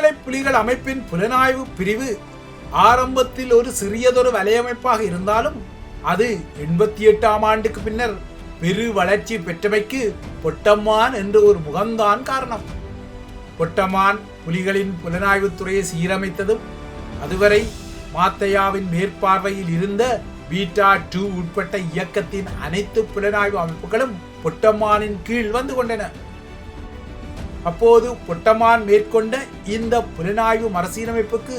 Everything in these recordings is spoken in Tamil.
விடுதலை புலிகள் அமைப்பின் புலனாய்வு பிரிவு ஆரம்பத்தில் ஒரு சிறியதொரு வலையமைப்பாக இருந்தாலும் அது எண்பத்தி எட்டாம் ஆண்டுக்கு பின்னர் பெரு வளர்ச்சி பெற்றமைக்கு பொட்டம்மான் என்று ஒரு முகம்தான் காரணம். பொட்டமான் புலிகளின் புலனாய்வுத் துறையை சீரமைத்ததும் அதுவரை மாத்தையாவின் மேற்பார்வையில் இருந்த பீட்டா டூ உட்பட்ட இயக்கத்தின் அனைத்து புலனாய்வு அமைப்புகளும் பொட்டமானின் கீழ் வந்து கொண்டன. அப்போது பொட்டமான் மேற்கொண்ட இந்த புலனாய்வு மறுசீரமைப்புக்கு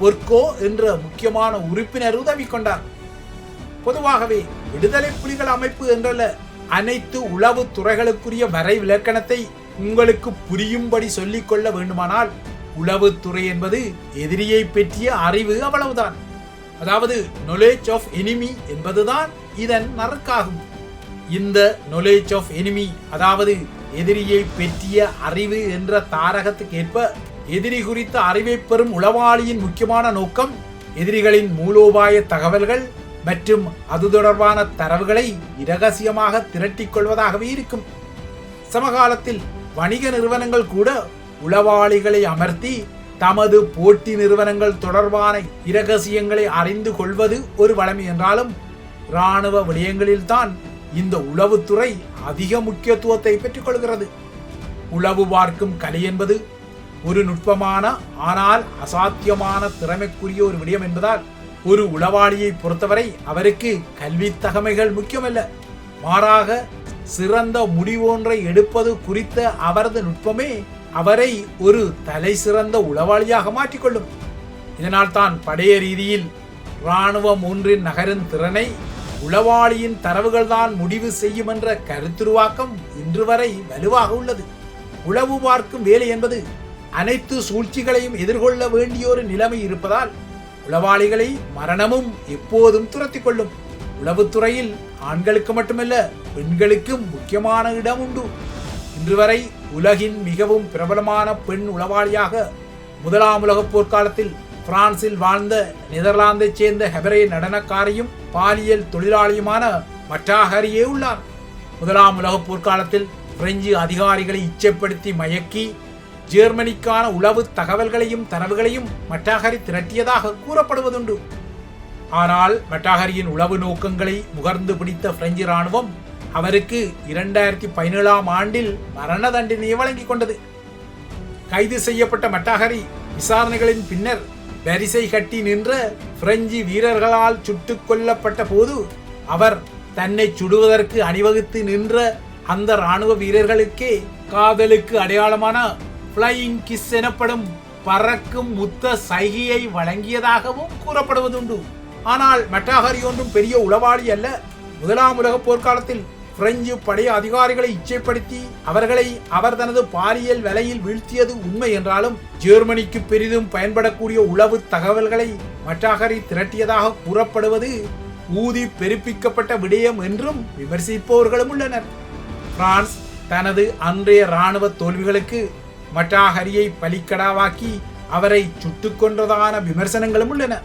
பொற்கோ என்ற முக்கியமான உறுப்பினர் உதவி கொண்டார். பொதுவாகவே விடுதலை புலிகள் அமைப்பு என்றல்ல அனைத்து உளவு துறைகளுக்குரிய வரை விலக்கணத்தை உங்களுக்கு புரியும்படி சொல்லிக் கொள்ள வேண்டுமானால் உளவுத்துறை என்பது எதிரியை பற்றிய அறிவு அவ்வளவுதான். அதாவது நொலேஜ் ஆஃப் எனிமி என்பதுதான் இதன் நறுக்காகும். இந்த நொலேஜ் ஆஃப் எனிமி அதாவது எதிரியை பெற்றிய அறிவு என்ற தாரகத்துக்கேற்ப எதிரி குறித்த அறிவை பெறும் உளவாளியின் முக்கியமான நோக்கம் எதிரிகளின் மூலோபாய தகவல்கள் மற்றும் அது தொடர்பான தரவுகளை இரகசியமாக திரட்டிக் கொள்வதாகவே இருக்கும். சமகாலத்தில் வணிக நிறுவனங்கள் கூட உளவாளிகளை அமர்த்தி தமது போட்டி நிறுவனங்கள் தொடர்பான இரகசியங்களை அறிந்து கொள்வது ஒரு வளமை என்றாலும் இராணுவ விடயங்களில்தான் இந்த உளவுத்துறை அதிக முக்கியத்துவத்தை பெற்றுக்கொள்கிறது. உளவு பார்க்கும் கலை என்பது ஒரு நுட்பமான ஆனால் அசாத்தியமான திறமைக்குரிய ஒரு விடயம் என்பதால் ஒரு உளவாளியை பொறுத்தவரை அவருக்கு கல்வி தகமைகள் முக்கியமல்ல. மாறாக சிறந்த முடிவொன்றை எடுப்பது குறித்த அவரது நுட்பமே அவரை ஒரு தலை சிறந்த உளவாளியாக மாற்றிக்கொள்ளும். இதனால் தான் படைய ரீதியில் இராணுவம் ஒன்றின் நகரின் திறனை உளவாளியின் தரவுகள் தான் முடிவு செய்யும் என்ற கருத்துருவாக்கம் இன்று வரை வலுவாக உள்ளது. உளவு பார்க்கும் வேலை என்பது அனைத்து சூழ்ச்சிகளையும் எதிர்கொள்ள வேண்டிய ஒரு நிலைமை இருப்பதால் உளவாளிகளை மரணமும் எப்போதும் துரத்தி கொள்ளும். உளவுத்துறையில் ஆண்களுக்கு மட்டுமல்ல பெண்களுக்கும் முக்கியமான இடம் உண்டு. இன்று வரை உலகின் மிகவும் பிரபலமான பெண் உளவாளியாக முதலாம் உலகப் போர்க்காலத்தில் பிரான்சில் வாழ்ந்த நெதர்லாந்தைச் சேர்ந்த ஹெபரே நடனக்காரியும் பாலியல் தொழிலாளியுமான மட்டாஹரியே உள்ளார். முதலாம் உலகப் போர்க்காலத்தில் பிரெஞ்சு அதிகாரிகளை இச்சைப்படுத்தி மயக்கி ஜெர்மனிக்கான உளவு தகவல்களையும் தரவுகளையும் மட்டாகரி திரட்டியதாக கூறப்படுவதுண்டு. ஆனால் மட்டாகரியின் உளவு நோக்கங்களை முகர்ந்து பிடித்த பிரெஞ்சு இராணுவம் அவருக்கு இரண்டாயிரத்தி பதினேழாம் ஆண்டில் மரண தண்டனையை வழங்கிக் கொண்டது. கைது செய்யப்பட்ட மட்டாகரி விசாரணைகளின் பின்னர் வரிசை கட்டி நின்ற பிரெஞ்சு வீரர்களால் சுட்டுக் கொல்லப்பட்ட போது அவர் தன்னை சுடுவதற்கு அணிவகுத்து நின்ற அந்த ராணுவ வீரர்களுக்கே காதலுக்கு அடையாளமான ஃப்ளையிங் கிஸ் எனப்படும் பறக்கும் முத்த சைகையை வழங்கியதாகவும் கூறப்படுவதுண்டு. ஆனால் மெட்டாஹரி ஒன்றும் பெரிய உளவாளி அல்ல. முதலாம் உலக போர்க்காலத்தில் பிரெஞ்சு படை அதிகாரிகளை இச்சைப்படுத்தி அவர்களை அவர் தனது பாலியல் விலையில் வீழ்த்தியது உண்மை என்றாலும் ஜெர்மனிக்கு பெரிதும் பயன்படக்கூடிய உளவு தகவல்களை மட்டாகரி திரட்டியதாக கூறப்படுவது ஊதி பெருப்பிக்கப்பட்ட விடயம் என்றும் விமர்சிப்பவர்களும் உள்ளனர். பிரான்ஸ் தனது அன்றைய இராணுவ தோல்விகளுக்கு மட்டாஹரியை பலிக்கடாவாக்கி அவரை சுட்டுக் கொன்றதான விமர்சனங்களும் உள்ளன.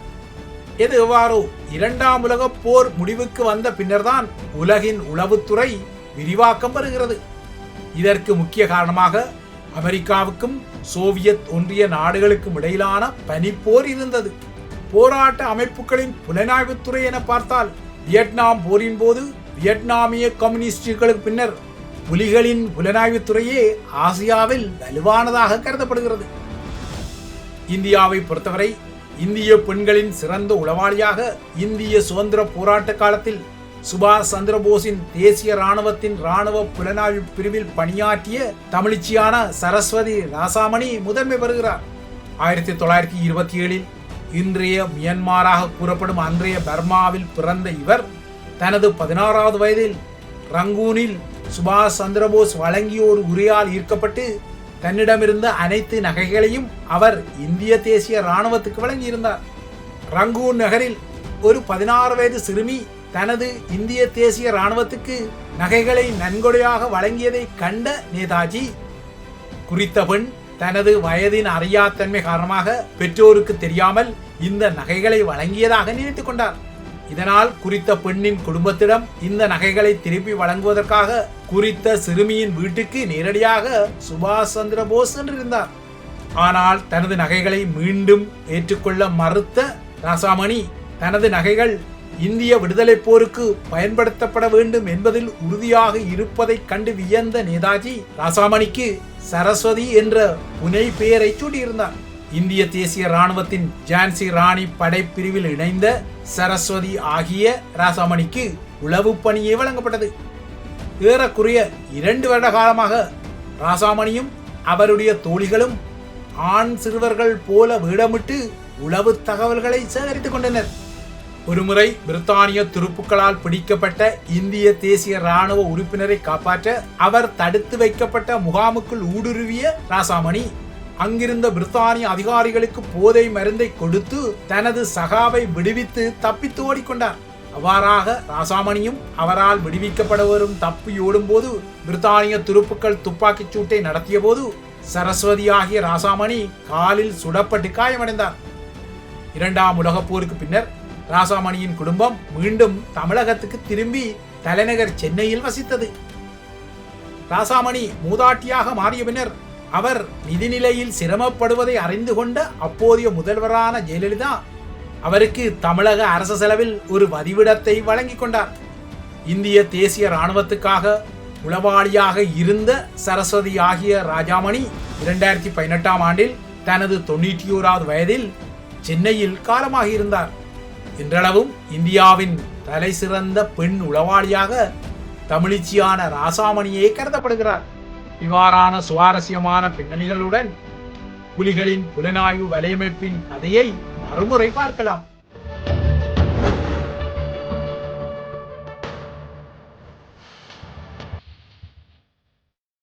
எது எவ்வாறோ இரண்டாம் உலகப் போர் முடிவுக்கு வந்த பின்னர்தான் உலகின் உளவுத்துறை விரிவாக்கம் பெறுகிறது இதற்கு முக்கிய காரணமாக அமெரிக்காவுக்கும் சோவியத் ஒன்றிய நாடுகளுக்கும் இடையிலான பனிப்போர் இருந்தது. போராட்ட அமைப்புகளின் புலனாய்வுத்துறை என பார்த்தால் வியட்நாம் போரின் போது வியட்நாமிய கம்யூனிஸ்டுகளுக்கு பின்னர் புலிகளின் புலனாய்வுத்துறையே ஆசியாவில் வலுவானதாக கருதப்படுகிறது. இந்தியாவை பொறுத்தவரை இந்திய பெண்களின் சிறந்த உளவாளியாக இந்திய சுதந்திர போராட்ட காலத்தில் சுபாஷ் சந்திரபோஸின் தேசிய ராணுவத்தின் ராணுவ புலனாய்வு பிரிவில் பணியாற்றிய தமிழ்ச்சியான சரஸ்வதி ராசாமணி முதன்மை பெறுகிறார். ஆயிரத்தி தொள்ளாயிரத்தி இருபத்தி ஏழில் இன்றைய மியன்மாராக கூறப்படும் அன்றைய பர்மாவில் பிறந்த இவர் தனது பதினாறாவது வயதில் ரங்கூனில் சுபாஷ் சந்திரபோஸ் வழங்கிய ஒரு உரையால் ஈர்க்கப்பட்டு தன்னிடமிருந்த அனைத்து நகைகளையும் அவர் இந்திய தேசிய ராணுவத்துக்கு வழங்கியிருந்தார். ரங்கூன் நகரில் ஒரு பதினாறு வயது சிறுமி தனது இந்திய தேசிய ராணுவத்துக்கு நகைகளை நன்கொடையாக வழங்கியதை கண்ட நேதாஜி குறித்த பெண் தனது வயதின் அறியாத்தன்மை காரணமாக பெற்றோருக்கு தெரியாமல் இந்த நகைகளை வழங்கியதாக நினைத்துக் கொண்டார். இதனால் குறித்த பெண்ணின் குடும்பத்திடம் இந்த நகைகளை திருப்பி வழங்குவதற்காக குறித்த சிறுமியின் வீட்டுக்கு நேரடியாக சுபாஷ் சந்திர போஸ் சென்றிருந்தார். ஆனால் தனது நகைகளை மீண்டும் ஏற்றுக்கொள்ள மறுத்த ராசாமணி தனது நகைகள் இந்திய விடுதலை போருக்கு பயன்படுத்தப்பட வேண்டும் என்பதில் உறுதியாக இருப்பதைக் கண்டு வியந்த நேதாஜி ராசாமணிக்கு சரஸ்வதி என்ற புனை பெயரை சூட்டியிருந்தார். இந்திய தேசிய ராணுவத்தின் ஜான்சி ராணி படைப்பிரிவில் இணைந்த சரஸ்வதி ஆகிய ராசாமணிக்கு உளவு பணியே வழங்கப்பட்டது. ஏறக்குறைய இரண்டு வருட காலமாக ராசாமணியும் அவருடைய தோழிகளும் ஆண் சிறுவர்கள் போல வேடமிட்டு உளவு தகவல்களை சேகரித்துக் கொண்டனர். ஒருமுறை பிரித்தானிய துருப்புக்களால் பிடிக்கப்பட்ட இந்திய தேசிய ராணுவ உறுப்பினரை காப்பாற்ற அவர் தடுத்து வைக்கப்பட்ட முகாமுக்குள் ஊடுருவிய ராசாமணி அங்கிருந்த பிரித்தானிய அதிகாரிகளுக்கு போதை மருந்தை கொடுத்து தனது சகாவை விடுவித்து தப்பித்து ஓடிக்கொண்டார். அவ்வாறாக ராசாமணியும் அவரால் விடுவிக்கப்படுவரும் தப்பி ஓடும்போது பிரித்தானிய துருப்புக்கள் துப்பாக்கிச் சூட்டை நடத்திய போது சரஸ்வதி ஆகிய ராசாமணி காலில் சுடப்பட்டு காயமடைந்தார். இரண்டாம் உலகப் போருக்கு பின்னர் ராசாமணியின் குடும்பம் மீண்டும் தமிழகத்துக்கு திரும்பி தலைநகர் சென்னையில் வசித்தது. ராசாமணி மூதாட்டியாக மாறிய பின்னர் அவர் நிதிநிலையில் சிரமப்படுவதை அறிந்து கொண்ட அப்போதைய முதல்வரான ஜெயலலிதா அவருக்கு தமிழக அரசு செலவில் ஒரு வதிவிடத்தை வழங்கிக் கொண்டார். இந்திய தேசிய ராணுவத்துக்காக உளவாளியாக இருந்த சரஸ்வதி ஆகிய ராஜாமணி இரண்டாயிரத்தி பதினெட்டாம் ஆண்டில் தனது தொண்ணூற்றி ஓராவது வயதில் சென்னையில் காலமாகி இருந்தார். இன்றளவும் இந்தியாவின் தலை சிறந்த பெண் உளவாளியாக தமிழிச்சியான ராசாமணியே கருதப்படுகிறார். இவ்வாறான சுவாரஸ்யமான பின்னணிகளுடன் புலிகளின் புலனாய்வு வலையமைப்பின் கதையை மறுமுறை பார்க்கலாம்.